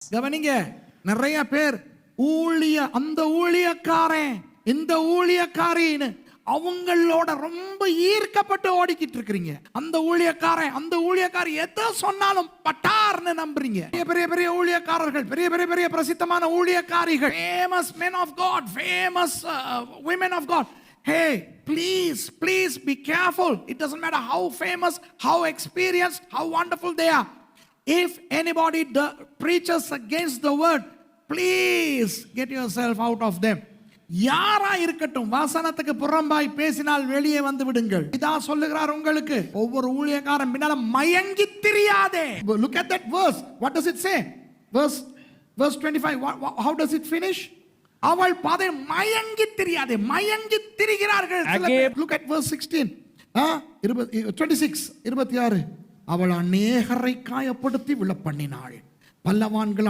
கவனிங்க நிறைய பேர் ஊழிய அந்த ஊழியக்காரன் இந்த ஊழியக்காரின்னு அவங்களோட ரொம்ப ஈர்க்கப்பட்டு ஓடிக்கிட்டு இருக்கிறீங்க. அந்த ஊழியக்காரன் அந்த ஊழியக்காரி எதை சொன்னாலும் பட்டார்னு நம்புறீங்க. பெரிய பெரிய பெரிய ஊழியக்காரர்கள் பெரிய பெரிய பெரிய பிரசித்தமான ஊழியக்காரிகள் famous men of God famous women of God hey please please be careful it doesn't matter how famous how experience how wonderful they are if anybody do- preaches against the word, please get yourself out of them. யாரா இருக்கட்டும் வசனத்துக்கு புறம்பாய் பேசினால் வெளியே வந்து விடுங்கள். இதான் சொல்லுகிறார் உங்களுக்கு. ஒவ்வொரு ஊழியக்காரன் பின்னால மயங்கி திரியாதே. Look at that verse. What does it say? Verse verse 25 what, what, how does it finish? அவள் பாதை மயங்கி திரியாதே. மயங்கி திரிகிறார்கள். லுக் at verse 16 ஆ, இருபது 26 இருபத்தி ஆறு. அவள் அநேகரை காயப்படுத்தி விழ பண்ணினாள் பல்லவான்கள்